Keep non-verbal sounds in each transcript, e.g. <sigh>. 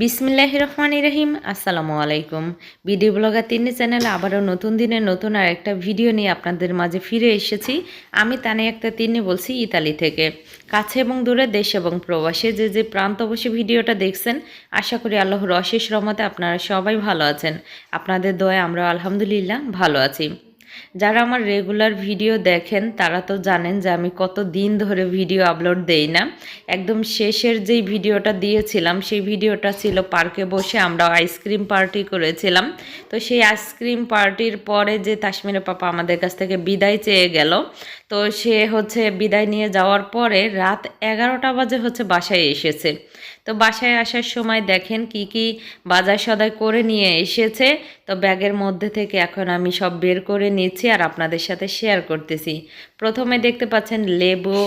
বিসমিল্লাহ রহমান রহিম, আসসালামু আলাইকুম। ভিডিও ব্লগার তিন চ্যানেলে আবারও নতুন দিনে নতুন আর একটা ভিডিও নিয়ে আপনাদের মাঝে ফিরে এসেছি। আমি তানে একটা তিনি বলছি, ইতালি থেকে। কাছে এবং দূরে দেশ এবং প্রবাসে যে যে প্রান্ত বসে ভিডিওটা দেখছেন, আশা করি আল্লাহর অশেষ রহমতে আপনারা সবাই ভালো আছেন। আপনাদের দোয়ায় আমরা আলহামদুলিল্লাহ ভালো আছি। যারা আমার রেগুলার ভিডিও দেখেন, তারা তো জানেন যে আমি কত দিন ধরে ভিডিও আপলোড দেই না। একদম শেষের যেই ভিডিওটা দিয়েছিলাম, সেই ভিডিওটা ছিল পার্কে বসে আমরা আইসক্রিম পার্টি করেছিলাম। তো সেই আইসক্রিম পার্টির পরে যে তাসমিরের পাপা আমাদের কাছ থেকে বিদায় চেয়ে গেল, তো সে হচ্ছে বিদায় নিয়ে যাওয়ার পরে রাত এগারোটা বাজে হচ্ছে বাসায় এসেছে। তো বাসায় আসার সময় দেখেন কি কি বাজার সদাই করে নিয়ে এসেছে। তো ব্যাগের মধ্যে থেকে এখন আমি সব বের করে নিচ্ছি আর আপনাদের সাথে শেয়ার করতেছি। প্রথমে দেখতে পাচ্ছেন লেবু,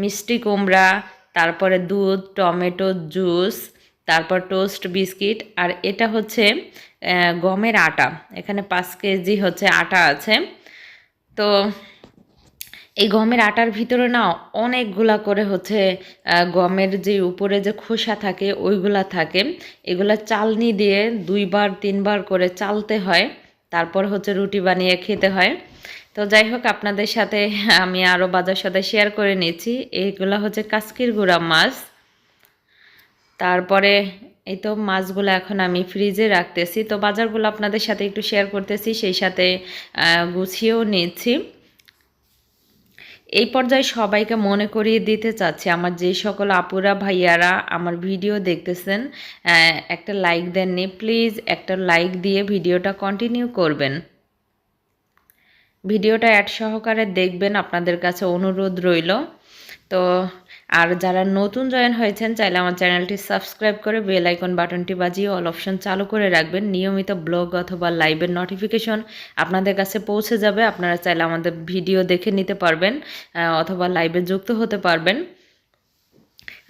মিষ্টি কুমড়া, তারপরে দুধ, টমেটো, জুস, তারপর টোস্ট, বিস্কিট আর এটা হচ্ছে গমের আটা। এখানে পাঁচ কেজি হচ্ছে আটা আছে। তো এই গমের আটার ভিতরে না অনেকগুলা করে হচ্ছে গমের যে উপরে যে খোসা থাকে, ওইগুলা থাকে। এগুলা চালনি দিয়ে দুইবার, তিনবার করে চালতে হয়। তারপর হচ্ছে রুটি বানিয়ে খেতে হয়। তো যাই হোক, আপনাদের সাথে আমি আরও বাজার সাথে শেয়ার করে নিচ্ছি এইগুলা হচ্ছে কাস্কির গুঁড়া মাছ। তারপরে এই তো মাছগুলো এখন আমি ফ্রিজে রাখতেছি। তো বাজারগুলো আপনাদের সাথে একটু শেয়ার করতেছি, সেই সাথে গুছিয়েও নিচ্ছি এই পর্যায়ে সবাইকে মনে করিয়ে দিতে চাচ্ছি। আমার যে সকল আপুরা, ভাইয়ারা আমার ভিডিও দেখতেছেন একটা লাইক দেননি প্লিজ একটা লাইক দিয়ে ভিডিওটা কন্টিনিউ করবেন। ভিডিওটা অ্যাড সহকারে দেখবেন, আপনাদের কাছে অনুরোধ রইল। তো আর যারা নতুন জয়েন হয়েছেন, চাইলে আমার চ্যানেলটি সাবস্ক্রাইব করে বেল আইকন বাটনটি বাজিয়ে অল অপশন চালু করে রাখবেন। নিয়মিত ব্লগ অথবা লাইভের নোটিফিকেশন আপনাদের কাছে পৌঁছে যাবে। আপনারা চাইলে আমাদের ভিডিও দেখে নিতে পারবেন অথবা লাইভে যুক্ত হতে পারবেন।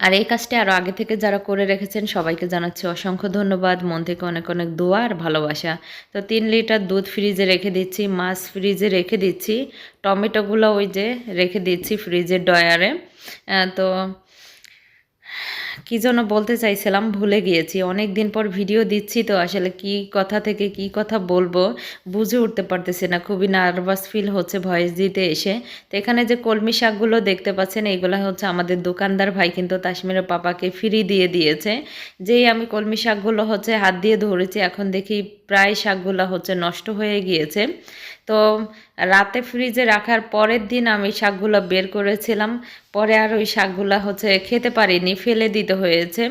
আর এই কাজটি আরও আগে থেকে যারা করে রেখেছেন, সবাইকে জানাচ্ছি অসংখ্য ধন্যবাদ। মন থেকে অনেক অনেক দোয়া আর ভালোবাসা। তো তিন লিটার দুধ ফ্রিজে রেখে দিচ্ছি, মাছ ফ্রিজে রেখে দিচ্ছি, টমেটোগুলো ওই যে রেখে দিচ্ছি ফ্রিজের ডয়ারে তো কি যেন বলতে চাইছিলাম, ভুলে গিয়েছি। অনেক দিন পর ভিডিও দিচ্ছি তো, আসলে কি কথা থেকে কি কথা বলব বুঝে উঠতে পারতেছি না। খুবই নার্ভাস ফিল হচ্ছে ভয়েস দিতে এসে। তো এখানে যে কলমি শাকগুলো দেখতে পাচ্ছেন, এইগুলো হচ্ছে আমাদের দোকানদার ভাই কিন্তু তাসমিরের পাপাকে ফ্রি দিয়ে দিয়েছে। যেই আমি কলমি শাকগুলো হচ্ছে হাত দিয়ে ধরেছি, এখন দেখি প্রায় শাকগুলো হচ্ছে নষ্ট হয়ে গিয়েছে। তো রাতে ফ্রিজে রাখার পরের দিন আমি শাকগুলো বের করেছিলাম। পরে আর ওই শাকগুলো হচ্ছে খেতে পারিনি, ফেলে দিতে হয়েছে।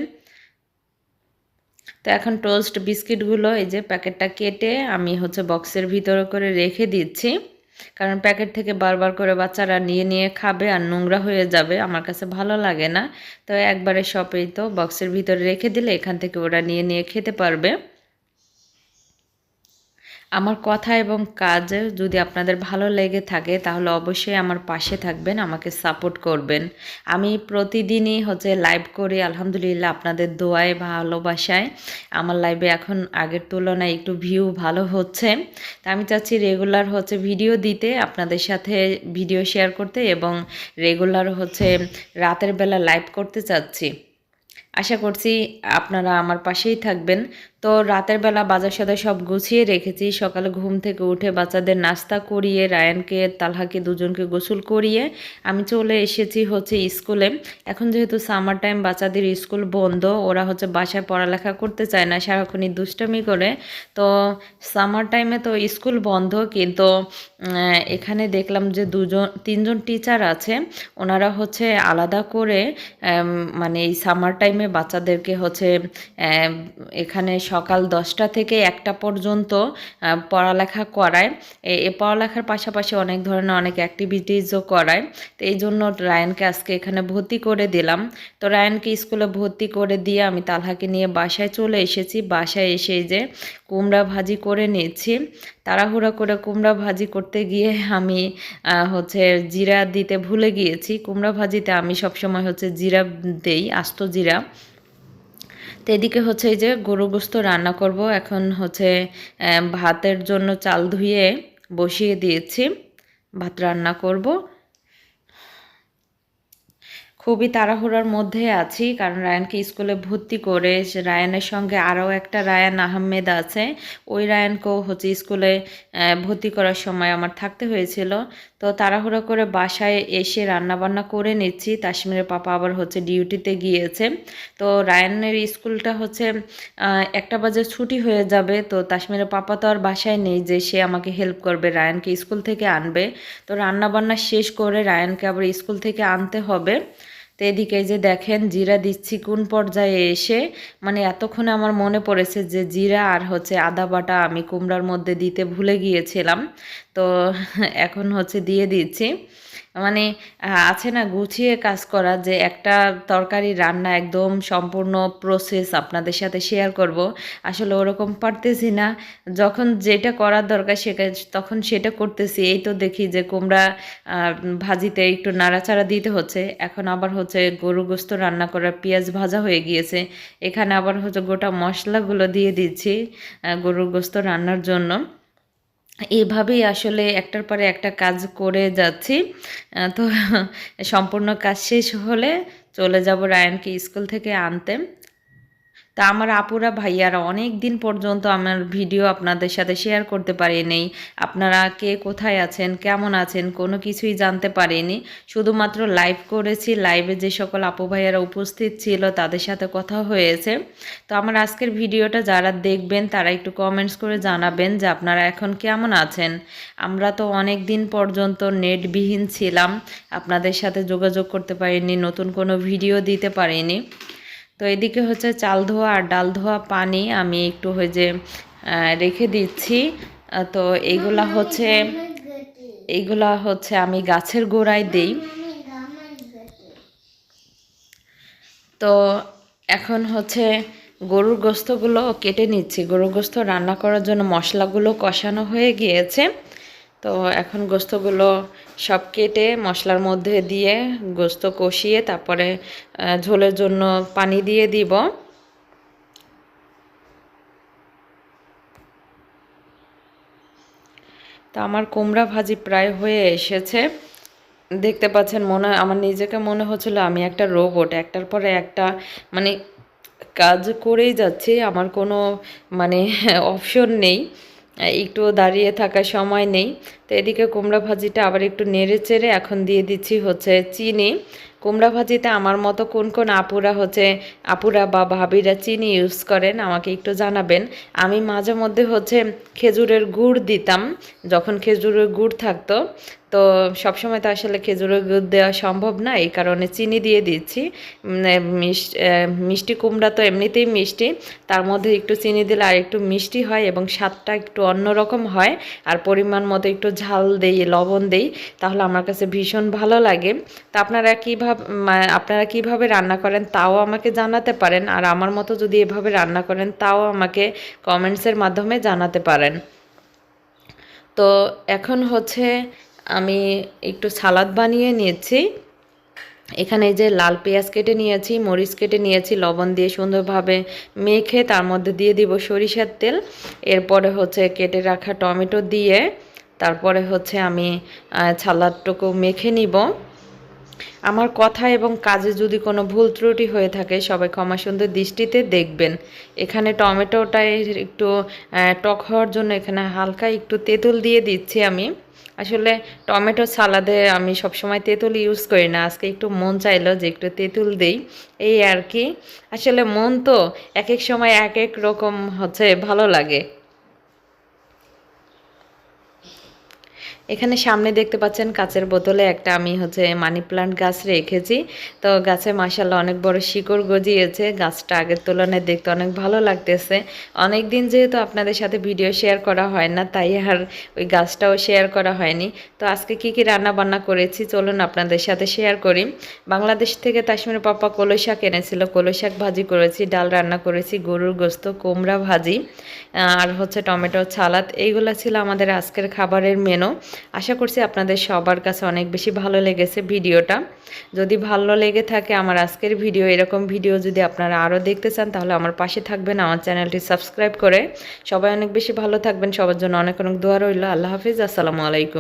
তো এখন টোস্ট বিস্কিটগুলো এই যে প্যাকেটটা কেটে আমি হচ্ছে বক্সের ভিতরে করে রেখে দিচ্ছি। কারণ প্যাকেট থেকে বারবার করে বাচ্চারা নিয়ে নিয়ে খাবে আর নোংরা হয়ে যাবে, আমার কাছে ভালো লাগে না। তো একবারে সবেই তো বক্সের ভিতরে রেখে দিলে এখান থেকে ওরা নিয়ে নিয়ে খেতে পারবে। আমার কথা এবং কাজ যদি আপনাদের ভালো লেগে থাকে, তাহলে অবশ্যই আমার পাশে থাকবেন, আমাকে সাপোর্ট করবেন। আমি প্রতিদিনই হচ্ছে লাইভ করি, আলহামদুলিল্লাহ আপনাদের দোয়ায়, ভালোবাসায়। আমার লাইভে এখন আগের তুলনায় একটু ভিউ ভালো হচ্ছে। তা আমি চাচ্ছি রেগুলার হচ্ছে ভিডিও দিতে, আপনাদের সাথে ভিডিও শেয়ার করতে এবং রেগুলার হচ্ছে রাতের বেলা লাইভ করতে চাচ্ছি। আশা করছি আপনারা আমার পাশেই থাকবেন। তো রাতের বেলা বাজার সদাই সব গুছিয়ে রেখেছি। সকালে ঘুম থেকে উঠে বাচ্চাদের নাস্তা করিয়ে, রায়ানকে, তালহাকে দুজনকে গোসল করিয়ে আমি চলে এসেছি হচ্ছে স্কুলে। এখন যেহেতু সামার টাইম, বাচ্চাদের স্কুল বন্ধ, ওরা হচ্ছে বাসায় পড়ালেখা করতে চায় না, সারাক্ষণই দুষ্টামি করে। তো সামার টাইমে তো স্কুল বন্ধ, কিন্তু এখানে দেখলাম যে দুজন, তিনজন টিচার আছে। ওনারা হচ্ছে আলাদা করে মানে এই সামার টাইমে বাচ্চাদেরকে হচ্ছে এখানে সকাল দশটা থেকে একটা পর্যন্ত পড়ালেখা করায়। এ- পড়ালেখার পাশাপাশি অনেক ধরনের অনেক অ্যাক্টিভিটিসও করায়। তো এই জন্য রায়ানকে আজকে এখানে ভর্তি করে দিলাম। তো রায়ানকে স্কুলে ভর্তি করে দিয়ে আমি তালহাকে নিয়ে বাসায় চলে এসেছি। বাসায় এসে যে কুমড়া ভাজি করে নিয়েছি। তাড়াহুড়া করে কুমড়া ভাজি করতে গিয়ে আমি হচ্ছে জিরা দিতে ভুলে গিয়েছি। কুমড়া ভাজিতে আমি সবসময় হচ্ছে জিরা দেই, আস্ত জিরা। তো এদিকে হচ্ছে এই যে গরু গোস্ত রান্না করব। এখন হচ্ছে ভাতের জন্য চাল ধুয়ে বসিয়ে দিয়েছি। ভাত রান্না করব। খুবই তাড়াহুড়োর মধ্যে আছি, কারণ রায়ানকে স্কুলে ভর্তি করে রায়ানের সঙ্গে আরও একটা রায়ান আহমেদ আছে। ওই রায়ানকেও হচ্ছে স্কুলে ভর্তি করার সময় আমার থাকতে হয়েছিল। তো তাড়াহুড়ো করে বাসায় এসে রান্নাবান্না করে নিচ্ছি। তাসমিরের পাপা আবার হচ্ছে ডিউটিতে গিয়েছে। তো রায়ানের স্কুলটা হচ্ছে একটা বাজে ছুটি হয়ে যাবে। তো তাসমিরের পাপা তো আর বাসায় নেই যে সে আমাকে হেল্প করবে, রায়ানকে স্কুল থেকে আনবে। তো রান্নাবান্না শেষ করে রায়ানকে আবার স্কুল থেকে আনতে হবে। তো এদিকে যে দেখেন, জিরা দিচ্ছি কোন পর্যায়ে এসে? মানে এতক্ষণে আমার মনে পড়েছে যে জিরা আর হচ্ছে আদা বাটা আমি কুমড়ার মধ্যে দিতে ভুলে গিয়েছিলাম। তো <laughs> এখন হচ্ছে দিয়ে দিচ্ছি। মানে আছে না গুছিয়ে কাজ করা যে একটা তরকারি রান্না একদম সম্পূর্ণ প্রসেস আপনাদের সাথে শেয়ার করব। আসলে ওরকম পারতেছি না। যখন যেটা করার দরকার সেটা, তখন সেটা করতেছি। এই তো দেখি যে কুমড়া ভাজিতে একটু নাড়াচাড়া দিতে হচ্ছে। এখন আবার হচ্ছে গরু গোস্ত রান্না করা পেঁয়াজ ভাজা হয়ে গিয়েছে। এখানে আবার হচ্ছে গোটা মশলাগুলো দিয়ে দিচ্ছি গরু গরুর গোস্ত রান্নার জন্য। এভাবেই আসলে একটার পরে একটা কাজ করে যাচ্ছি। তো <laughs> সম্পূর্ণ কাজ শেষ হলে চলে যাব রায়ানকে স্কুল থেকে আনতে। তা আমার আপুরা ভাইয়ারা অনেক দিন পর্যন্ত আমার ভিডিও আপনাদের সাথে শেয়ার করতে পারিনি। আপনারা কে কোথায় আছেন, কেমন আছেন, কোনো কিছুই জানতে পারিনি। শুধুমাত্র লাইভ করেছি লাইভে যে সকল আপু ভাইয়ারা উপস্থিত ছিল তাদের সাথে কথা হয়েছে। তো আমার আজকের ভিডিওটা যারা দেখবেন তারা একটু কমেন্টস করে জানাবেন যে আপনারা এখন কেমন আছেন। আমরা তো অনেক দিন পর্যন্ত নেটবিহীন ছিলাম, আপনাদের সাথে যোগাযোগ করতে পারিনি, নতুন কোনো ভিডিও দিতে পারিনি। তো এদিকে হচ্ছে চাল ধোয়া আর ডাল ধোয়া পানি আমি একটু হয়ে যে রেখে দিচ্ছি। তো এইগুলা হচ্ছে এইগুলা হচ্ছে আমি গাছের গোড়ায় দেই। তো এখন হচ্ছে গরুর গোস্তগুলো কেটে নিচ্ছি। গরুর গোস্ত রান্না করার জন্য মশলাগুলো কষানো হয়ে গিয়েছে। তো এখন গোস্তগুলো সব কেটে মশলার মধ্যে দিয়ে গোস্ত কষিয়ে তারপরে ঝোলের জন্য পানি দিয়ে দিব। তো আমার কুমড়া ভাজি প্রায় হয়ে এসেছে। দেখতে পাচ্ছেন মনে, আমার নিজেকে মনে হচ্ছিল আমি একটা রোবট, একটার পরে একটা মানে কাজ করেই যাচ্ছি, আমার কোনো মানে <laughs> অপশন নেই। একটু দাঁড়িয়ে থাকার সময় নেই। তো এদিকে কুমড়া ভাজিটা আবার একটু নেড়ে চেড়ে এখন দিয়ে দিচ্ছি হচ্ছে চিনি। কুমড়া ভাজিতে আমার মতো কোন কোন আপুরা হচ্ছে, আপুরা বা ভাবিরা চিনি ইউজ করেন আমাকে একটু জানাবেন। আমি মাঝে মধ্যে হচ্ছে খেজুরের গুড় দিতাম, যখন খেজুরের গুড় থাকতো। তো সবসময় তো আসলে খেজুরের গুড় দেওয়া সম্ভব না, এই কারণে চিনি দিয়ে দিচ্ছি। মিষ্টি কুমড়া তো এমনিতেই মিষ্টি, তার মধ্যে একটু চিনি দিলে আর একটু মিষ্টি হয় এবং স্বাদটা একটু অন্যরকম হয়, আর পরিমাণ মতো একটু ঝাল দেই, লবণ দেই, তাহলে আমার কাছে ভীষণ ভালো লাগে। তা আপনারা কীভাবে আপনারা কীভাবে রান্না করেন তাও আমাকে জানাতে পারেন, আর আমার মতো যদি এভাবে রান্না করেন তাও আমাকে কমেন্টসের মাধ্যমে জানাতে পারেন। তো এখন হচ্ছে আমি একটু সালাদ বানিয়ে নিয়েছি। এখানে যে লাল পেঁয়াজ কেটে নিয়েছি মরিচ কেটে নিয়েছি লবণ দিয়ে সুন্দরভাবে মেখে তার মধ্যে দিয়ে দিব সরিষার তেল। এরপরে হচ্ছে কেটে রাখা টমেটো দিয়ে তারপরে হচ্ছে আমি আহ, সালাদটুকু মেখে নিব। আমার কথা এবং কাজে যদি কোনো ভুল ত্রুটি হয়ে থাকে সবাই ক্ষমা সুন্দর দৃষ্টিতে দেখবেন। এখানে টমেটোটা একটু টক হওয়ার জন্য এখানে হালকা একটু তেঁতুল দিয়ে দিচ্ছি আমি। আসলে টমেটো সালাদে আমি সবসময় তেঁতুল ইউজ করি না। আজকে একটু মন চাইলো যে একটু তেঁতুল দেই। এই আর কি। আসলে মন তো এক এক সময় এক এক রকম হচ্ছে ভালো লাগে। এখানে সামনে দেখতে পাচ্ছেন কাচের বোতলে একটা আমি হচ্ছে মানি প্লান্ট গাছ রেখেছি। তো গাছে মাসাল্লাহ অনেক বড় শিকড় গজিয়েছে। গাছটা আগের তুলনায় দেখতে অনেক ভালো লাগতেছে। অনেক দিন যেহেতু আপনাদের সাথে ভিডিও শেয়ার করা হয় না, তাই আর ওই গাছটাও শেয়ার করা হয়নি। তো আজকে কি কি রান্না বান্না করেছি চলুন আপনাদের সাথে শেয়ার করি। বাংলাদেশ থেকে তাসমির পাপা কলই শাক এনেছিল। কলই শাক ভাজি করেছি, ডাল রান্না করেছি, গরুর গোস্ত, কুমড়া ভাজি আর হচ্ছে টমেটো, সালাদ। এইগুলো ছিল আমাদের আজকের খাবারের মেনু আশা করছি আপনাদের সবার কাছে অনেক বেশি ভালো লেগেছে ভিডিওটা। যদি ভালো লেগে থাকে আমার আজকের ভিডিও, এরকম ভিডিও যদি আপনারা আরও দেখতে চান, তাহলে আমার পাশে থাকবেন, আমার চ্যানেলটি সাবস্ক্রাইব করে। সবাই অনেক বেশি ভালো থাকবেন, সবার জন্য অনেক অনেক দোয়া রইল। আল্লাহ হাফিজ, আসসালামু আলাইকুম।